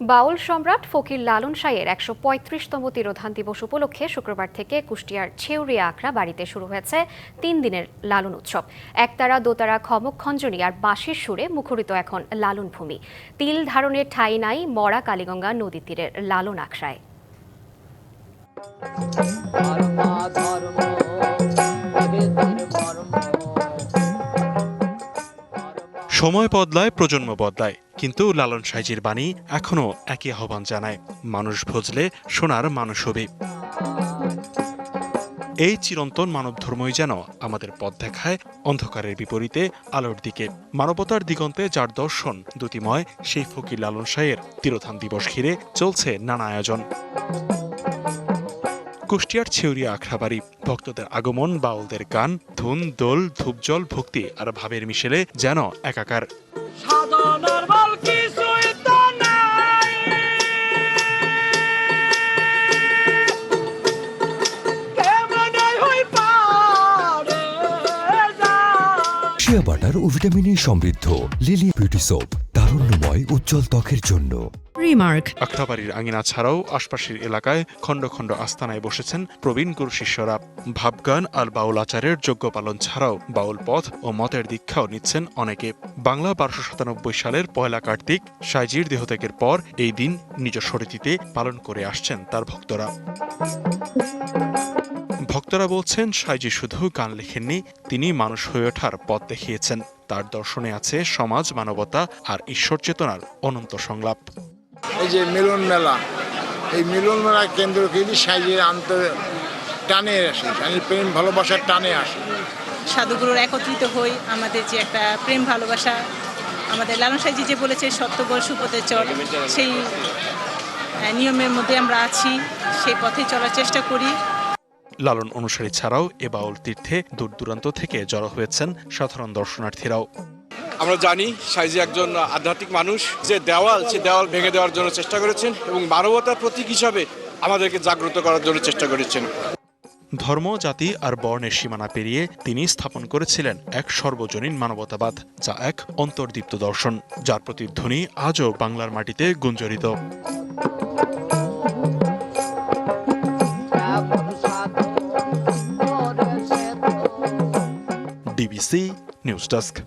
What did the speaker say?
বাউল সম্রাট ফকির লালন সাইয়ের একশো পঁয়ত্রিশতম তিরোধান দিবস উপলক্ষে শুক্রবার থেকে কুষ্টিয়ার ছেউরিয়া আখড়া বাড়িতে শুরু হয়েছে তিন দিনের লালন উৎসব। একতারা, দোতারা, খমক, খঞ্জনি আর বাঁশির সুরে মুখরিত এখন লালন ভূমি। তিল ধারণের ঠাঁই নাই মরা কালীগঙ্গা নদী তীরের লালন আখড়ায়। সময় বদলায়, প্রজন্ম বদলায়। কিন্তু লালন সাইজির বাণী এখনও একই আহ্বান জানায়। মানুষ ভজলে সোনার মানুষ হবে এই চিরন্তন মানব ধর্মই যেন আমাদের পথ দেখায় অন্ধকারের বিপরীতে আলোর দিকে। মানবতার দিগন্তে যার দর্শন দ্যুতিময়, সেই ফকির লালন সাহের তিরোধান দিবস ঘিরে চলছে নানা আয়োজন। কুষ্টিয়ার ছেউরিয়া আখড়াবাড়ি। ভক্তদের আগমন বাউলদের গান ধুন দোল ধূপজল ভক্তি আর ভাবের মিশেলে যেন একাকার। সাধনার বল কিছুই তো নাই। কেমনে হই পারে যায়। শিয়া বাটার ও ভিটামিনে সমৃদ্ধ। লিলি বিউটি সোপ তারুণ্যময় উজ্জ্বল ত্বকের জন্য। রিমার্ক আখড়াবাড়ির আঙিনা ছাড়াও আশপাশের এলাকায় খণ্ড খণ্ড আস্তানায় বসেছেন প্রবীণ গুরু শিষ্যরা। ভাবগান আর বাউল আচারের যোগ্য পালন ছাড়াও বাউল পথ ও মতের দীক্ষাও নিচ্ছেন অনেকে। বাংলা বারোশো সাতানব্বই সালের পয়লা কার্তিক সাইজির দেহত্যাগের পর এই দিন নিজ শরীরটিতে পালন করে আসছেন তার ভক্তরা। ভক্তরা বলছেন সাইজি শুধু গান লেখেননি তিনি মানুষ হয়ে ওঠার পথ দেখিয়েছেন। তার দর্শনে আছে সমাজ মানবতা আর ঈশ্বর চেতনার অনন্ত সংলাপ। এই যে মিলন মেলা এই মিলন মেলা কেন্দ্র করে সাইজের আন্তর টানে আসে। সাইজের প্রেম ভালোবাসার টানে আসে। সাধুগুরুর একত্রিত হই আমাদের যে একটা প্রেম ভালোবাসা আমাদের লালন সাইজি যে বলেছে সত্যবর সুপথে চল। সেই নিয়মের মধ্যে আমরা আছি সেই পথে চলার চেষ্টা করি। লালন অনুসারী ছাড়াও এ বাউল তীর্থে দূর দূরান্ত থেকে জড়ো হয়েছেন সাধারণ দর্শনার্থীরাও। আমরা জানি সাইজি একজন আধ্যাত্মিক মানুষ যে দেওয়াল সে দেওয়াল ভেঙে দেওয়ার জন্য চেষ্টা করেছেন এবং মানবতার প্রতীক হিসাবে আমাদেরকে জাগ্রত করার জন্য চেষ্টা করেছেন। ধর্ম জাতি আর বর্ণের সীমানা পেরিয়ে তিনি স্থাপন করেছিলেন এক সর্বজনীন মানবতাবাদ যা এক অন্তর্দীপ্ত দর্শন যার প্রতিধ্বনি আজও বাংলার মাটিতে গুঞ্জরিত। ABC News Desk.